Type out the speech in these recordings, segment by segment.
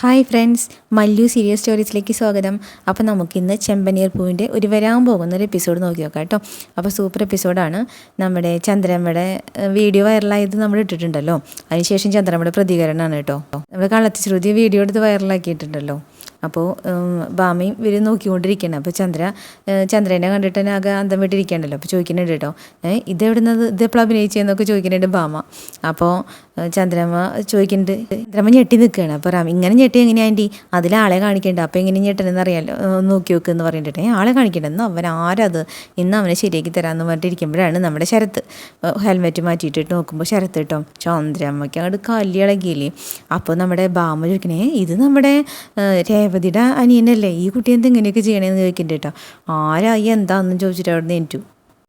Hi friends Mallu serious സ്റ്റോറീസിലേക്ക് സ്വാഗതം. അപ്പോൾ നമുക്കിന്ന് ചെമ്പനീർ പൂവിന്റെ ഒരു വരാൻ പോകുന്ന ഒരു എപ്പിസോഡ് നോക്കി നോക്കാം കേട്ടോ. അപ്പോൾ സൂപ്പർ എപ്പിസോഡാണ്. നമ്മുടെ ചന്ദ്രമ്മയുടെ വീഡിയോ വൈറലായത് നമ്മൾ ഇട്ടിട്ടുണ്ടല്ലോ. അതിനുശേഷം ചന്ദ്രമ്മയുടെ പ്രതികരണമാണ് കേട്ടോ. നമ്മൾ കള്ളത്തി ശ്രുതി വീഡിയോ എടുത്ത് വൈറലാക്കിയിട്ടുണ്ടല്ലോ. അപ്പോൾ ബാമയും ഇവർ നോക്കിക്കൊണ്ടിരിക്കണം അപ്പോൾ ചന്ദ്ര ചന്ദ്രനെ കണ്ടിട്ട് തന്നെ ആകെ അന്തം വിട്ടിരിക്കണ്ടല്ലോ അപ്പോൾ ചോദിക്കുന്നുണ്ട് കേട്ടോ. ഏഹ് ഇത് എവിടുന്നത്? ഇത് എപ്പോഴും അഭിനയിച്ചതെന്നൊക്കെ ചോദിക്കുന്നുണ്ട് ഭാമ അപ്പോൾ ചന്ദ്രമ്മ ചോദിക്കുന്നുണ്ട് ചന്ദ്രമ്മ ഞെട്ടി നിൽക്കുകയാണ്. അപ്പോൾ റാം ഇങ്ങനെ ഞെട്ടി എങ്ങനെയാ ആന്റി അതിൽ ആളെ കാണിക്കണ്ട. അപ്പോൾ എങ്ങനെ ഞെട്ടണമെന്ന് അറിയാലോ. നോക്കി നോക്ക് എന്ന് പറഞ്ഞിട്ട്. "ഏ, ആളെ കാണിക്കണ്ട. എന്നാൽ അവൻ ആരത്? ഇന്ന് അവനെ ശരിയാക്കി തരാമെന്ന് പറഞ്ഞിട്ടിരിക്കുമ്പോഴാണ് നമ്മുടെ ശരത്ത്. ഹെൽമെറ്റ് മാറ്റിയിട്ടിട്ട് നോക്കുമ്പോൾ ശരത്ത് കേട്ടോ ചന്ദ്രമ്മയ്ക്ക് അങ്ങോട്ട് കല്ലിളകിയില്ലേ അപ്പോൾ നമ്മുടെ ബാമ ചോദിക്കണേ ഇത് നമ്മുടെ രേവതിയുടെ അനിയനല്ലേ? ഈ കുട്ടി എന്താ ഇങ്ങനെയൊക്കെ ചെയ്യണേന്ന് ചോദിക്കുന്നുണ്ട് കേട്ടോ ആരായി എന്താണെന്ന് ചോദിച്ചിട്ട് അവിടെ നിന്ന്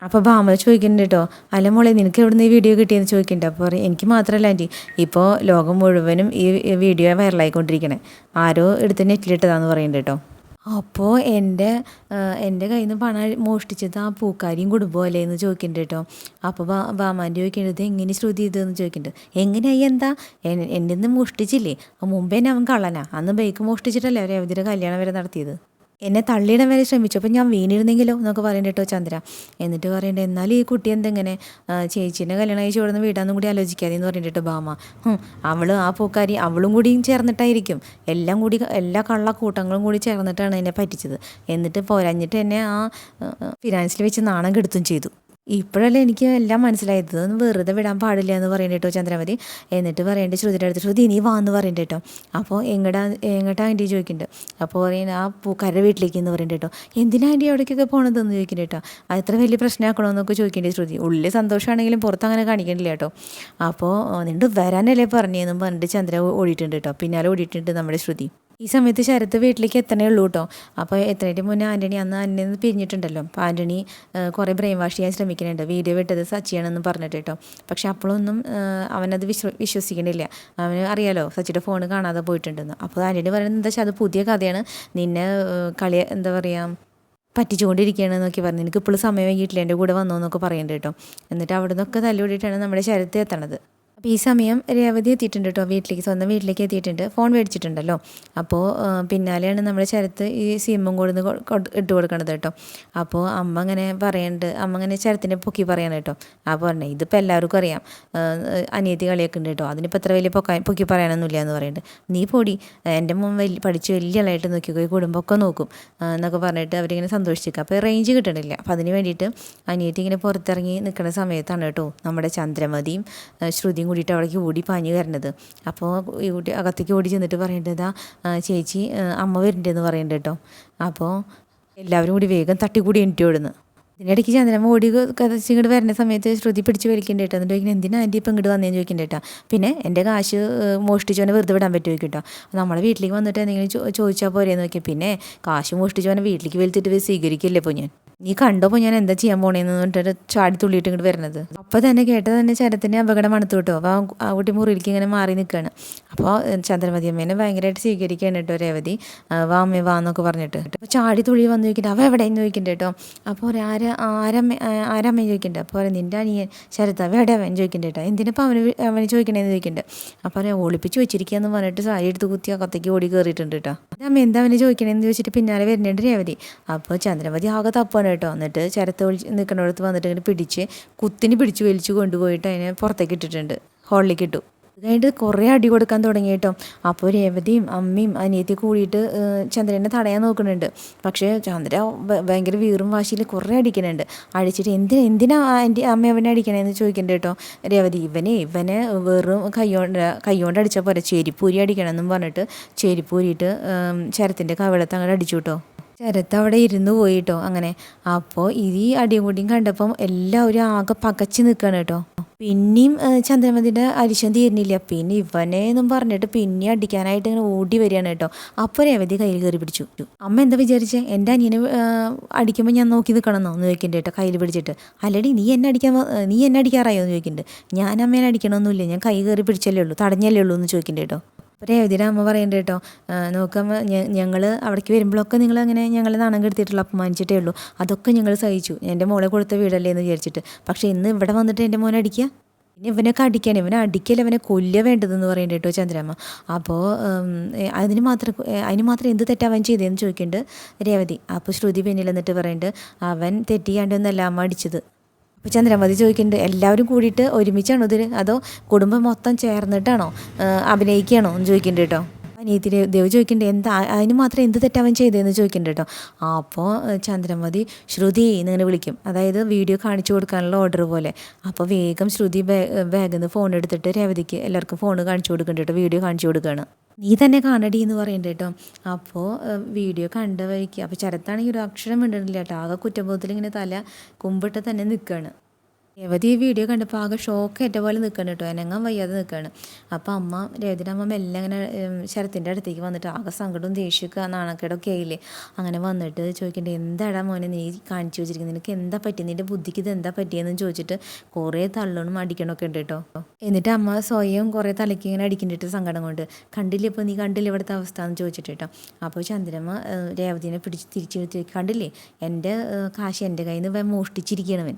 അപ്പോൾ ബാമ ചോദിക്കുന്നുണ്ട് കേട്ടോ അല്ല മോളെ നിനക്ക് എവിടെ നിന്ന് ഈ വീഡിയോ കിട്ടിയെന്ന് ചോദിക്കുന്നുണ്ട് അപ്പോൾ പറയും എനിക്ക് മാത്രമല്ല ആന്റി. ഇപ്പോൾ ലോകം മുഴുവനും ഈ വീഡിയോ വൈറലായിക്കൊണ്ടിരിക്കണേ. ആരോ എടുത്ത് നെറ്റിലിട്ടതാന്ന് പറയുന്നുണ്ട് കേട്ടോ അപ്പോൾ എന്റെ എന്റെ കയ്യിൽ നിന്ന് പണം മോഷ്ടിച്ചത് ആ പൂക്കാരിയും കുടുംബം അല്ലേ എന്ന് ചോദിക്കുന്നുണ്ട് കേട്ടോ. അപ്പോൾ ബാ ബാമാന്റെ ചോദിക്കേണ്ടത് എങ്ങനെ ശ്രുതി ഇതെന്ന് ചോദിക്കുന്നുണ്ട് എങ്ങനെയായി എന്താ? എൻ- എന്റെ നിന്ന് മോഷ്ടിച്ചില്ലേ? മുമ്പേ അവൻ കള്ളനാ. അന്ന് ബൈക്ക് മോഷ്ടിച്ചിട്ടല്ലേ അവർ അവധിയുടെ കല്യാണം വരെ നടത്തിയത്? എന്നെ തള്ളിയിടാൻ വരെ ശ്രമിച്ചു. അപ്പോൾ ഞാൻ വീണിരുന്നെങ്കിലോ എന്നൊക്കെ പറയുന്നുണ്ട് കേട്ടോ ചന്ദ്ര. എന്നിട്ട് പറയണ്ട എന്നാലും ഈ കുട്ടി എന്തെങ്ങനെ? ചേച്ചീന്റെ കല്യാണം കഴിച്ച് കൊടുന്ന് വീടാന്നും കൂടി ആലോചിക്കാതെ എന്ന് പറഞ്ഞിട്ട് ബാമ ഹും, അവൾ ആ പൂക്കാരി അവളും കൂടിയും ചേർന്നിട്ടായിരിക്കും. എല്ലാം കൂടി എല്ലാ കള്ളക്കൂട്ടങ്ങളും കൂടി ചേർന്നിട്ടാണ് എന്നെ പറ്റിച്ചത്. എന്നിട്ട് പോരാഞ്ഞിട്ട് എന്നെ ആ ഫിനാൻസിൽ വെച്ച് നാണം കെടുത്തും ചെയ്തു. ഇപ്പോഴല്ലേ എനിക്ക് എല്ലാം മനസ്സിലായത്. ഇതൊന്നും വെറുതെ വിടാൻ പാടില്ല എന്ന് പറയണ്ട കേട്ടോ ചന്ദ്രമതി. എന്നിട്ട് പറയേണ്ടത് ശ്രുതിയുടെ അടുത്ത് ശ്രുതി നീ വാന്ന് പറയണ്ട കേട്ടോ അപ്പോൾ എങ്ങടാ എങ്ങോട്ടാ ആന്റി ചോദിക്കുന്നുണ്ട് അപ്പോൾ പറയുന്നത് ആ പൂക്കാരുടെ വീട്ടിലേക്ക് എന്ന് പറയണ്ട കേട്ടോ എന്തിനാ ആന്റി അവിടേക്കൊക്കെ പോകണതെന്ന് ചോദിക്കണ്ട കേട്ടോ അത് എത്ര വലിയ പ്രശ്നമാക്കണമെന്നൊക്കെ ചോദിക്കേണ്ടി ശ്രുതി. ഉള്ളിൽ സന്തോഷമാണെങ്കിലും പുറത്ത് അങ്ങനെ കാണിക്കണില്ല കേട്ടോ അപ്പോൾ നിണ്ട് വരാനല്ലേ പറഞ്ഞതെന്നും പറഞ്ഞിട്ട് ചന്ദ്ര ഓടിയിട്ടുണ്ട് കേട്ടോ പിന്നാലെ ഓടിയിട്ടുണ്ട് നമ്മുടെ ശ്രുതി. ഈ സമയത്ത് ശരത്ത് വീട്ടിലേക്ക് എത്തണേ ഉള്ളൂ കേട്ടോ. അപ്പോൾ എത്തണേറ്റ് മുന്നേ ആന്റണി അന്ന് അന്നെ നിന്ന് പിരിഞ്ഞിട്ടുണ്ടല്ലോ. അപ്പോൾ ആന്റണി കുറേ ബ്രെയിൻ വാഷ് ചെയ്യാൻ ശ്രമിക്കുന്നുണ്ട്. വീഡിയോ വിട്ടത് സച്ചിയാണെന്ന് പറഞ്ഞിട്ട് കേട്ടോ. പക്ഷെ അപ്പോഴൊന്നും അവനത് വിശ്വ വിശ്വസിക്കണില്ല. അവന് അറിയാലോ സച്ചിയുടെ ഫോൺ കാണാതെ പോയിട്ടുണ്ടെന്ന്. അപ്പോൾ ആന്റണി പറയുന്നത് എന്താ അത് പുതിയ കഥയാണ്. നിന്നെ കളി എന്താ പറയുക പറ്റിച്ചുകൊണ്ടിരിക്കുകയാണെന്നൊക്കെ പറഞ്ഞു. എനിക്ക് ഇപ്പോഴും സമയം വൈകിട്ടില്ല എന്റെ കൂടെ വന്നോ എന്നൊക്കെ പറയുന്നുണ്ട് കേട്ടോ. എന്നിട്ട് അവിടെ നിന്നൊക്കെ തല്ലുകൂടിയിട്ടാണ് നമ്മുടെ ശരത്ത് എത്തണത്. അപ്പോൾ ഈ സമയം രേവതി എത്തിയിട്ടുണ്ട് കേട്ടോ വീട്ടിലേക്ക് സ്വന്തം വീട്ടിലേക്ക് എത്തിയിട്ടുണ്ട്. ഫോൺ മേടിച്ചിട്ടുണ്ടല്ലോ. അപ്പോൾ പിന്നാലെയാണ് നമ്മുടെ ശരത്ത് ഈ സിമ്മും കൊടുന്ന് ഇട്ട് കൊടുക്കണത് കേട്ടോ അപ്പോൾ അമ്മ അങ്ങനെ പറയുന്നുണ്ട് അമ്മ അങ്ങനെ ശരത്തിനെ പൊക്കി പറയണം കേട്ടോ അപ്പോൾ പറഞ്ഞേ ഇതിപ്പോൾ എല്ലാവർക്കും അറിയാം. അനിയത്തി കളിയൊക്കെ ഉണ്ട് കേട്ടോ അതിനിപ്പോൾ എത്ര വലിയ പൊക്കാൻ പൊക്കി പറയാനൊന്നുമില്ല എന്ന് പറയുന്നുണ്ട് നീ പൊടി. എന്റെ മുമ്പ് വലിയ പഠിച്ച് വലിയ ആളായിട്ട് നോക്കിക്കോ. ഈ കുടുംബമൊക്കെ നോക്കും. എന്നൊക്കെ പറഞ്ഞിട്ട് അവരിങ്ങനെ സന്തോഷിച്ചിരിക്കുക അപ്പോൾ റേഞ്ച് കിട്ടണില്ല. അപ്പോൾ അതിന് വേണ്ടിയിട്ട് അനിയത്തി ഇങ്ങനെ പുറത്തിറങ്ങി നിൽക്കുന്ന സമയത്താണ് കേട്ടോ നമ്മുടെ ചന്ദ്രമതിയും ആ, കൂടിയിട്ട് അവിടേക്ക് ഓടി പാഞ്ഞു വരണത് അപ്പോൾ കുട്ടി അകത്തേക്ക് ഓടി ചെന്നിട്ട് പറയേണ്ടത് ചേച്ചി അമ്മ വരണ്ടെന്ന് പറയണ്ട കേട്ടോ. അപ്പോൾ എല്ലാവരും കൂടി വേഗം തട്ടിക്കൂടി എണിറ്റ് ഓടുന്നു ഇതിനിടയ്ക്ക് ചന്ദ്രമ്മ ഓടി കഥച്ച് ഇങ്ങോട്ട് വരുന്ന സമയത്ത് ശ്രുതി പിടിച്ച് വലിക്കേണ്ട കേട്ടോ എന്നിട്ട് ചോദിക്കുന്നത് എന്തിനാ ആന്റി ഇപ്പം ഇങ്ങോട്ട് വന്നേന്ന് ചോദിക്കേണ്ട കേട്ടോ പിന്നെ എന്റെ കാശ് മോഷ്ടിച്ചവനെ വെറുതെ വിടാൻ പറ്റുമോ കേട്ടോ നമ്മളെ വീട്ടിലേക്ക് വന്നിട്ട് എന്തെങ്കിലും ചോദിച്ചാൽ പോരെയെന്ന് നോക്കിയാൽ പിന്നെ കാശ് മോഷ്ടിച്ചവനെ വീട്ടിലേക്ക് വെളുത്തിട്ട് സ്വീകരിക്കില്ലേ ഇപ്പോൾ ഞാൻ? നീ കണ്ടപ്പോൾ ഞാൻ എന്താ ചെയ്യാൻ പോണേന്ന് പറഞ്ഞിട്ട് ചാടി തുള്ളിയിട്ട് ഇങ്ങോട്ട് വരുന്നത് അപ്പോൾ തന്നെ കേട്ടത് തന്നെ ചരത്തിന്റെ അപകടം മണത്തു കേട്ടോ അപ്പോൾ ആ- കുട്ടി മുറിയിലേക്ക് ഇങ്ങനെ മാറി നിൽക്കുകയാണ് അപ്പോൾ ചന്ദ്രമതി അമ്മേനെ ഭയങ്കരമായിട്ട് സ്വീകരിക്കുകയാണ് കേട്ടോ രേവതി. വാ അമ്മേ വാ എന്നൊക്കെ പറഞ്ഞിട്ട്. അപ്പോൾ ചാടി തുള്ളി വന്ന് ചോദിക്കട്ടെ അവ എവിടെയെന്ന് ചോദിക്കണ്ട കേട്ടോ അപ്പോൾ ഒരു ആര ആരമ്മ ആരമ്മ ചോദിക്കണ്ട. അപ്പോൾ പറയും നിന്റെ അനിയൻ ശരത്ത് അവ എവിടെ അവൻ ചോദിക്കണ്ട കേട്ടോ എന്തിനപ്പോൾ അവന് അവന് ചോദിക്കണേന്ന് ചോദിക്കുന്നുണ്ട് അപ്പോൾ പറയാം ഒളിപ്പിച്ച് വെച്ചിരിക്കുകയെന്ന് പറഞ്ഞിട്ട് സാരി എടുത്ത് കുത്തി അകത്തേക്ക് ഓടി കയറിയിട്ടുണ്ട് കേട്ടോ അമ്മ എന്താ അവന് ചോദിക്കണേന്ന് ചോദിച്ചിട്ട് പിന്നാലെ വരുന്നുണ്ട് രേവതി അപ്പോൾ ചന്ദ്രമതി ആകെ തപ്പാണ് കേട്ടോ എന്നിട്ട് ശരത്ത് ഒളിച്ച് നിൽക്കുന്നിടത്ത് വന്നിട്ട് ഇങ്ങനെ പിടിച്ച് കുത്തിന് പിടിച്ച് വലിച്ചു കൊണ്ടുപോയിട്ട് അതിനെ പുറത്തേക്ക് ഇട്ടിട്ടുണ്ട്. ഹോളിലേക്ക് ഇട്ടു. കഴിഞ്ഞിട്ട് കുറേ അടി കൊടുക്കാൻ തുടങ്ങി കേട്ടോ. അപ്പോൾ രേവതിയും അമ്മയും അനിയത്തി കൂടിയിട്ട് ചന്ദ്രനെ തടയാൻ നോക്കുന്നുണ്ട്. പക്ഷേ ചന്ദ്ര ഭയങ്കര വീറും വാശിയിൽ കുറേ അടിക്കുന്നുണ്ട്. അടിച്ചിട്ട് എന്തിനാ എന്തിനാ എന്റെ അമ്മ അവനെ അടിക്കണേന്ന് ചോദിക്കുന്നുണ്ട് കേട്ടോ. രേവതി ഇവനെ ഇവനെ വെറും കൈകൊണ്ട് കൈകൊണ്ട് അടിച്ചാൽ പോരെ. ചെരിപ്പൂരി അടിക്കണമെന്നും പറഞ്ഞിട്ട് ചെരിപ്പൂരിയിട്ട് ചരത്തിന്റെ കവിളത്ത് അങ്ങനെ അടിച്ചു കേട്ടോ. ശരത്ത് അവിടെ ഇരുന്ന് പോയിട്ടോ അങ്ങനെ. അപ്പോൾ ഈ അടിയും കൂടിയും കണ്ടപ്പം എല്ലാവരും ആകെ പകച്ചു നിൽക്കുകയാണ് കേട്ടോ. പിന്നെയും ചന്ദ്രമതിന്റെ അരിശം തീരുന്നില്ല പിന്നെ ഇവനെ എന്നും പറഞ്ഞിട്ട് പിന്നെ അടിക്കാനായിട്ട് ഇങ്ങനെ ഓടി വരികയാണ് കേട്ടോ. അപ്പോൾ രേവതി കയ്യിൽ കയറി പിടിച്ചു. അമ്മ എന്താ വിചാരിച്ചേ? എന്റെ അനിയനെ അടിക്കുമ്പോൾ ഞാൻ നോക്കി നിൽക്കണമെന്നോ എന്ന് ചോദിക്കണ്ടേ കേട്ടോ കയ്യിൽ പിടിച്ചിട്ട്. അല്ലടി നീ എന്നെ അടിക്കാൻ നീ എന്നെ അടിക്കാറായോ? എന്ന് ചോദിക്കുന്നുണ്ട് ഞാൻ അമ്മേനെ അടിക്കണമെന്നില്ല ഞാൻ കൈ കയറി പിടിച്ചല്ലേ ഉള്ളൂ തടഞ്ഞല്ലേ ഉള്ളൂ എന്ന് ചോദിക്കണ്ടേ കേട്ടോ. അപ്പോൾ രേവതിയുടെ അമ്മ പറയുന്നുണ്ട് കേട്ടോ നോക്കുമ്പോൾ ഞങ്ങൾ അവിടേക്ക് വരുമ്പോഴൊക്കെ നിങ്ങൾ അങ്ങനെ ഞങ്ങൾ നാണം കെടുത്തിട്ടുള്ള അപമാനിച്ചിട്ടേ ഉള്ളൂ. അതൊക്കെ ഞങ്ങൾ സഹിച്ചു. എന്റെ മോളെ കൊടുത്ത വീടല്ലേ എന്ന് വിചാരിച്ചിട്ട്. പക്ഷേ ഇന്ന് ഇവിടെ വന്നിട്ട് എന്റെ മോനെ അടിക്കുക പിന്നെ ഇവനൊക്കെ അടിക്കാൻ ഇവനെ അടിക്കൽ ഇവനെ കൊല്ലുക വേണ്ടതെന്ന് പറയേണ്ട കേട്ടോ ചന്ദ്രമ്മ അപ്പോൾ അതിന് മാത്രം അതിന് മാത്രം എന്ത് തെറ്റാവൻ ചെയ്തതെന്ന് ചോദിക്കുന്നുണ്ട് രേവതി. അപ്പോൾ ശ്രുതി പിന്നിൽ എന്നിട്ട് അവൻ തെറ്റിയാണ്ടൊന്നല്ല അമ്മ അടിച്ചത്. അപ്പോൾ ചന്ദ്രമതി ചോദിക്കുന്നുണ്ട് എല്ലാവരും കൂടിയിട്ട് ഒരുമിച്ചാണോ ഇതിൽ അതോ കുടുംബം മൊത്തം ചേർന്നിട്ടാണോ അഭിനയിക്കുകയാണോ? എന്ന് ചോദിക്കുന്നുണ്ട് കേട്ടോ. അനിയത്തി ദേവ് ചോദിക്കണ്ടേ എന്താ അതിന് മാത്രം എന്ത് തെറ്റവൻ ചെയ്തതെന്ന് ചോദിക്കണ്ടേ കേട്ടോ അപ്പോൾ ചന്ദ്രമതി ശ്രുതി എന്നിങ്ങനെ വിളിക്കും. അതായത് വീഡിയോ കാണിച്ചു കൊടുക്കാനുള്ള ഓർഡർ പോലെ. അപ്പോൾ വേഗം ശ്രുതി നിന്ന് ഫോൺ എടുത്തിട്ട് രേവതിക്ക് എല്ലാവർക്കും ഫോൺ കാണിച്ചു കൊടുക്കുന്നുണ്ട് കേട്ടോ വീഡിയോ കാണിച്ചു കൊടുക്കുകയാണ് നീ തന്നെ കാണടി എന്ന് പറയുന്നുണ്ട് കേട്ടോ അപ്പോൾ വീഡിയോ കണ്ട വഴിക്ക് അപ്പോൾ ശരത്താണെങ്കിൽ ഒരു അക്ഷരം വേണ്ടിട്ടില്ല കേട്ടോ ആകെ കുറ്റബോധത്തിൽ ഇങ്ങനെ തല കുമ്പിട്ട് തന്നെ നിൽക്കുകയാണ് രേവതി ഈ വീഡിയോ കണ്ടപ്പോൾ ആകെ ഷോക്ക് ഏറ്റ പോലെ നിൽക്കണം കേട്ടോ. എനങ്ങാൻ വയ്യാതെ നിൽക്കുകയാണ് അപ്പോൾ അമ്മ രേവതിയുടെ അമ്മ എല്ലാം അങ്ങനെ ശരത്തിന്റെ അടുത്തേക്ക് വന്നിട്ട് ആകെ സങ്കടവും ദേഷ്യമൊക്കെ നാണക്കേടൊക്കെ ആയില്ലേ. അങ്ങനെ വന്നിട്ട് ചോദിക്കേണ്ടത് എന്താടാ മോനെ നീ കാണിച്ചു വെച്ചിരിക്കുന്നത് നിനക്ക് എന്താ പറ്റിയത് നിന്റെ ബുദ്ധിക്ക് ഇത് എന്താ പറ്റിയെന്ന് ചോദിച്ചിട്ട് കുറേ തള്ളണും അടിക്കണമൊക്കെ ഉണ്ട് കേട്ടോ. എന്നിട്ട് അമ്മ സ്വയം കുറേ തലയ്ക്ക് ഇങ്ങനെ അടിക്കേണ്ടിട്ട് സങ്കടം കൊണ്ട് കണ്ടില്ലേ ഇപ്പോൾ നീ കണ്ടില്ലേ ഇവിടുത്തെ അവസ്ഥ? എന്ന് ചോദിച്ചിട്ട് കേട്ടോ. അപ്പോൾ ചന്ദ്രമ്മ രേവതിനെ പിടിച്ച് തിരിച്ച് കണ്ടില്ലേ? എന്റെ കാശ് എന്റെ കയ്യിൽ നിന്ന് മോഷ്ടിച്ചിരിക്കണവൻ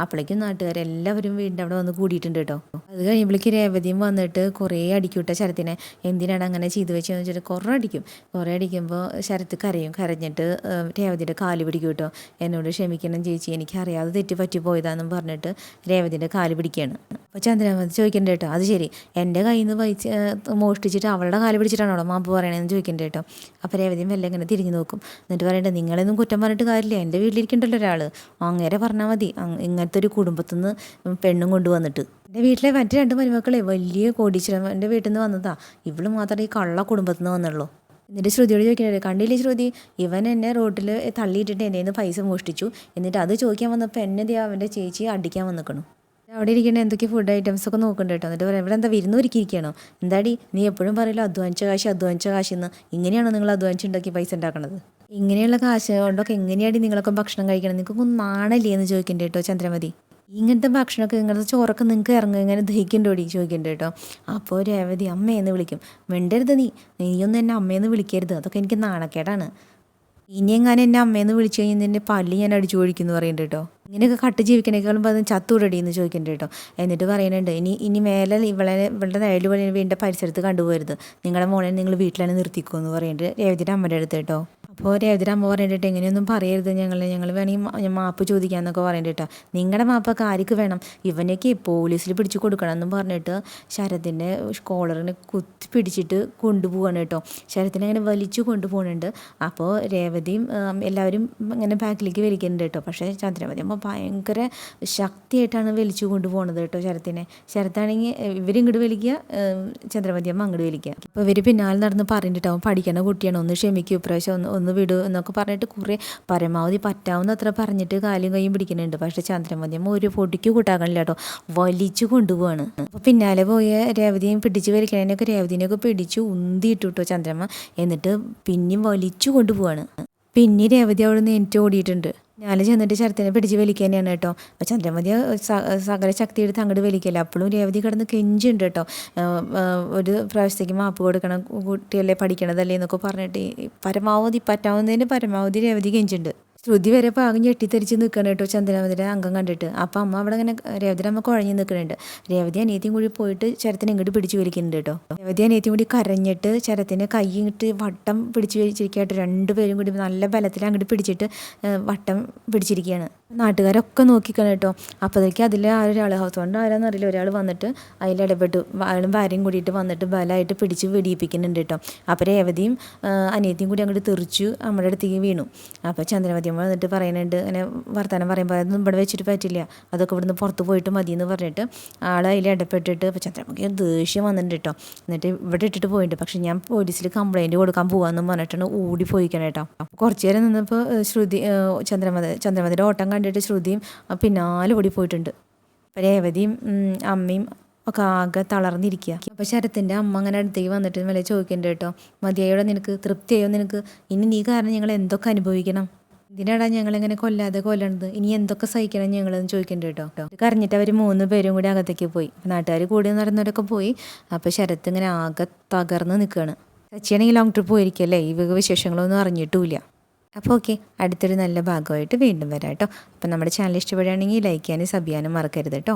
അപ്പോഴേക്കും നാട്ടുകാരെല്ലാവരും വീടിന്റെ അവിടെ വന്ന് കൂടിയിട്ടുണ്ട് കേട്ടോ. അത് കഴിയുമ്പോഴേക്ക് രേവതിയും വന്നിട്ട് കുറേ അടിക്കൂട്ട ശരത്തിനെ. എന്തിനാണ് അങ്ങനെ ചെയ്തു വെച്ചതെന്ന് വെച്ചിട്ട് കുറേ അടിക്കും. കുറേ അടിക്കുമ്പോൾ ശരത്ത് കരയും. കരഞ്ഞിട്ട് രേവതിയുടെ കാൽ പിടിക്കും കേട്ടോ. എന്നോട് ക്ഷമിക്കണം ചേച്ചി എനിക്ക് അറിയാതെ തെറ്റ് പറ്റി പോയതാണെന്നും പറഞ്ഞിട്ട് രേവതിന്റെ കാൽ പിടിക്കുകയാണ്. അപ്പോൾ ചന്ദ്രമതി ചോദിക്കണ്ട കേട്ടോ. അത് ശരി. എന്റെ കയ്യിൽ നിന്ന് വഹിച്ച് മോഷ്ടിച്ചിട്ട് അവളുടെ കാൽ പിടിച്ചിട്ടാണോ മാപ്പ് പറയണതെന്ന് ചോദിക്കണ്ട കേട്ടോ. അപ്പോൾ രേവതിയും വല്ല ഇങ്ങനെ തിരിഞ്ഞു നോക്കും. എന്നിട്ട് പറയണ്ട നിങ്ങളൊന്നും കുറ്റം പറഞ്ഞിട്ട് കാര്യമില്ല. എന്റെ വീട്ടിലിരിക്കണ്ടല്ലോ ഒരാൾ അങ്ങനെ പറഞ്ഞാൽ മതി. ഇങ്ങനത്തെ ഒരു കുടുംബത്തിൽ നിന്ന് പെണ്ണും കൊണ്ടുവന്നിട്ട്. എന്റെ വീട്ടിലെ മറ്റു രണ്ട് മരുമക്കളെ വലിയ കോടീശ്വരൻ എന്റെ വീട്ടിൽ നിന്ന് വന്നതാ. ഇവൾ മാത്രമേ ഈ കള്ള കുടുംബത്തിൽ നിന്ന് വന്നുള്ളൂ. എന്നിട്ട് ശ്രുതിയോട് ചോദിക്കണേ കണ്ടില്ലേ ശ്രുതി? ഇവൻ എന്നെ റോട്ടിൽ തള്ളിയിട്ടിട്ട് എന്റെ നിന്ന് പൈസ മോഷ്ടിച്ചു. എന്നിട്ട് അത് ചോദിക്കാൻ വന്നപ്പോൾ എന്നെ അവന്റെ ചേച്ചി അടിക്കാൻ വന്നിക്കണു? അവിടെ ഇരിക്കണ എന്തൊക്കെ ഫുഡ് ഐറ്റംസ് ഒക്കെ നോക്കണ്ട കേട്ടോ എന്നിട്ട് ഇവിടെ എന്താ വിരുന്ന് ഒരുക്കിയിരിക്കണോ എന്താടി നീ എപ്പോഴും പറയില്ല അധ്വാനിച്ച കാശ് അധ്വാനിച്ച കാശ് എന്ന് ഇങ്ങനെയാണോ നിങ്ങൾ അധ്വാനിച്ചുണ്ടാക്കി പൈസ ഉണ്ടാക്കണത്? ഇങ്ങനെയുള്ള കാശ് കൊണ്ടൊക്കെ എങ്ങനെയാണ് നിങ്ങളൊക്കെ ഭക്ഷണം കഴിക്കണം? നിങ്ങൾക്ക് നാണല്ലേ എന്ന് ചോദിക്കണ്ടേ കേട്ടോ ചന്ദ്രമതി? ഇങ്ങനത്തെ ഭക്ഷണമൊക്കെ ഇങ്ങനത്തെ ചോറൊക്കെ നിങ്ങൾക്ക് ഇറങ്ങും ഇങ്ങനെ ദഹിക്കണ്ടോടി ചോദിക്കണ്ട കേട്ടോ അപ്പോൾ രേവതി അമ്മയെന്ന് വിളിക്കും. മിണ്ടരുത് നീ. നീയൊന്നും എന്നെ അമ്മയെന്ന് വിളിക്കരുത്. അതൊക്കെ എനിക്ക് നാണക്കേടാണ്. ഇനി എന്നെ അമ്മയെന്ന് വിളിച്ചു കഴിഞ്ഞാൽ നിന്റെ പല്ലി ഞാൻ അടിച്ചു ഓടിക്കുന്നു പറയുന്നുണ്ട് കേട്ടോ. ഇങ്ങനെയൊക്കെ കട്ട് ജീവിക്കണേക്കാളും അത് ചത്തൂടടി എന്ന് ചോദിക്കുന്നുണ്ട് കേട്ടോ. എന്നിട്ട് പറയുന്നുണ്ട് ഇനി ഇനി മേലെ ഇവളെ ഇവളുടെ നേരിൽ വീടിന്റെ പരിസരത്ത് കണ്ടുപോകരുത്. നിങ്ങളുടെ മോളെ നിങ്ങൾ വീട്ടിലാണ് നിർത്തിക്കുമെന്ന് പറയുന്നുണ്ട് രേവതിയുടെ അമ്മയുടെ അടുത്ത് കേട്ടോ. അപ്പോൾ രേവതിയുടെ അമ്മ പറഞ്ഞിട്ട് എങ്ങനെയൊന്നും പറയരുത് ഞങ്ങൾ ഞങ്ങൾ വേണമെങ്കിൽ മാപ്പ് ചോദിക്കാമെന്നൊക്കെ കേട്ടോ നിങ്ങളുടെ മാപ്പൊക്കെ ആർക്ക് വേണം? ഇവനൊക്കെ പോലീസിൽ പിടിച്ചു കൊടുക്കണം എന്നും പറഞ്ഞിട്ട് ശരത്തിന്റെ കോളറിനെ കുത്തി പിടിച്ചിട്ട് കൊണ്ടുപോവാണ് കേട്ടോ ശരത്തിനെ അങ്ങനെ വലിച്ചു കൊണ്ടുപോകുന്നുണ്ട് അപ്പോൾ രേവതിയും എല്ലാവരും ഇങ്ങനെ ബാക്കിലേക്ക് വലിക്കുന്നുണ്ട് കേട്ടോ പക്ഷേ ചന്ദ്രമതി അമ്മ ഭയങ്കര ശക്തിയായിട്ടാണ് വലിച്ചു കൊണ്ടുപോകുന്നത് കേട്ടോ ശരത്തിനെ. ശരത്താണെങ്കിൽ ഇവരിങ്ങോട്ട് വലിക്കുക ചന്ദ്രമതി അമ്മ അങ്ങോട്ട് വലിക്കുക. അപ്പോൾ ഇവർ പിന്നാലെ നടന്ന് പറഞ്ഞിട്ടാവും പഠിക്കണ കുട്ടിയാണ് ഒന്ന് ക്ഷമിക്കൂ ഇപ്രാവശ്യം ഒന്ന് ഒന്ന് വിടൂ എന്നൊക്കെ പറഞ്ഞിട്ട് കുറേ പരമാവധി പറ്റാവുന്ന അത്ര പറഞ്ഞിട്ട് കാലും കൈയും പിടിക്കുന്നുണ്ട്. പക്ഷേ ചന്ദ്രമതിയമ്മ ഒരു പൊടിക്ക് കൂട്ടാക്കണില്ല കേട്ടോ വലിച്ചു കൊണ്ടുപോവാണ്. അപ്പോൾ പിന്നാലെ പോയ രേവതിയും പിടിച്ച് വലിക്കണേനൊക്കെ രേവതിനെയൊക്കെ പിടിച്ച് ഉന്തിയിട്ടു കേട്ടോ ചന്ദ്രമ്മ എന്നിട്ട് പിന്നെയും വലിച്ചു കൊണ്ടുപോവാണ്. പിന്നെ രേവതി അവിടെ നിന്ന് എനിക്ക് ഓടിയിട്ടുണ്ട്. ഞാൻ ചെന്നിട്ട് ശരത്തിനെ പിടിച്ച് വലിക്കുക തന്നെയാണ് കേട്ടോ. അപ്പോൾ ചന്ദ്രമതി സകല ശക്തി എടുത്ത് അങ്ങോട്ട് വലിക്കില്ല? അപ്പോഴും രേവതി കിടന്ന് കെഞ്ചുണ്ട് കേട്ടോ. ഒരു പ്രാവശ്യത്തേക്ക് മാപ്പ് കൊടുക്കണം കുട്ടിയല്ലേ പഠിക്കണതല്ലേ എന്നൊക്കെ പറഞ്ഞിട്ട് പരമാവധി പറ്റാവുന്നതിന് പരമാവധി രേവതി കെഞ്ചുണ്ട്. ശ്രുതി വരെ പാകം ഞെട്ടിത്തെറിച്ച് നിൽക്കണം കേട്ടോ ചന്ദ്രമതിയുടെ അംഗം കണ്ടിട്ട്. അപ്പം അമ്മ അവിടെ ഇങ്ങനെ രേവതി അമ്മ കുഴഞ്ഞ് നിൽക്കുന്നുണ്ട് രേവതി അനിയത്തിയും കൂടി പോയിട്ട് ശരത്തിനെ ഇങ്ങോട്ട് പിടിച്ച് വലിക്കുന്നുണ്ട് കേട്ടോ. രേവതി അനിയത്തിയും കൂടി കരഞ്ഞിട്ട് ചരത്തിനെ കൈ ഇങ്ങോട്ട് വട്ടം പിടിച്ച് വലിച്ചിരിക്കട്ടോ രണ്ടുപേരും കൂടി നല്ല ബലത്തിൽ അങ്ങോട്ട് പിടിച്ചിട്ട് വട്ടം പിടിച്ചിരിക്കുകയാണ്. നാട്ടുകാരൊക്കെ നോക്കിക്കണം കേട്ടോ. അപ്പോഴേക്ക് അതിൽ ഒരാൾ ഹൗസ് ഓണർ ആരാന്നറിയില്ല ഒരാൾ വന്നിട്ട് അതിൽ ഇടപെട്ടു. അയാളും ഭാര്യയും കൂടിയിട്ട് വന്നിട്ട് ബലമായിട്ട് പിടിച്ച് വെടിയിപ്പിക്കുന്നുണ്ട് കേട്ടോ. അപ്പോൾ രേവതിയും ആ, അനിയത്തിയും കൂടി അങ്ങോട്ട് തെറിച്ചു നമ്മുടെ അടുത്തേക്ക് വീണു. അപ്പോൾ ചന്ദ്രമതി അമ്മ വന്നിട്ട് പറയുന്നുണ്ട് അങ്ങനെ വർത്തമാനം പറയുമ്പോൾ അതൊന്നും ഇവിടെ വെച്ചിട്ട് പറ്റില്ല. അതൊക്കെ ഇവിടുന്ന് പുറത്ത് പോയിട്ട് മതി എന്ന് പറഞ്ഞിട്ട് ആൾ അതിൽ ഇടപെട്ടിട്ട് അപ്പോൾ ചന്ദ്രമുഖി ദേഷ്യം വന്നിട്ടുണ്ട് കേട്ടോ. എന്നിട്ട് ഇവിടെ ഇട്ടിട്ട് പോയിട്ടുണ്ട് പക്ഷേ ഞാൻ പോലീസിൽ കംപ്ലൈന്റ് കൊടുക്കാൻ പോകാമെന്ന് പറഞ്ഞിട്ടാണ് ഓടി പോയിക്കണം കേട്ടോ. കുറച്ച് നേരം നിന്നപ്പോൾ ശ്രുതി ചന്ദ്രമതി ചന്ദ്രമതിയുടെ ഓട്ടം കണ്ടിട്ട് ശ്രുതിയും പിന്നാലെ ഓടി പോയിട്ടുണ്ട്. രേവതിയും അമ്മയും ഒക്കെ ആകെ തളർന്നിരിക്കുക. അപ്പോൾ ശരത്തിന്റെ അമ്മ അങ്ങനെ അടുത്തേക്ക് വന്നിട്ട് വില ചോദിക്കേണ്ട കേട്ടോ. മതിയായോടെ നിനക്ക് തൃപ്തിയായോ നിനക്ക്? ഇനി നീ കാരണം ഞങ്ങൾ എന്തൊക്കെ അനുഭവിക്കണം? എന്തിനാടാ ഞങ്ങളിങ്ങനെ കൊല്ലാതെ കൊല്ലണത്? ഇനി എന്തൊക്കെ സഹിക്കണം ഞങ്ങളെന്ന് ചോദിക്കേണ്ട കേട്ടോ. കരഞ്ഞിട്ട് അവർ മൂന്ന് പേരും കൂടി അകത്തേക്ക് പോയി. നാട്ടുകാർ കൂടി നടന്നവരൊക്കെ പോയി. അപ്പോൾ ശരത്ത് ഇങ്ങനെ ആകെ തകർന്ന് നിൽക്കുകയാണ് സച്ചിയാണെങ്കിൽ ലോങ് ട്രിപ്പ് പോയിരിക്കല്ലേ ഈ വിശേഷങ്ങളൊന്നും അറിഞ്ഞിട്ടുമില്ല. അപ്പോൾ ഓക്കെ അടുത്തൊരു നല്ല ഭാഗമായിട്ട് വീണ്ടും വരാം കേട്ടോ. അപ്പോൾ നമ്മുടെ ചാനൽ ഇഷ്ടപ്പെടുകയാണെങ്കിൽ ലൈക്ക് ചെയ്യാനും സബ് ചെയ്യാനും മറക്കരുത് കേട്ടോ.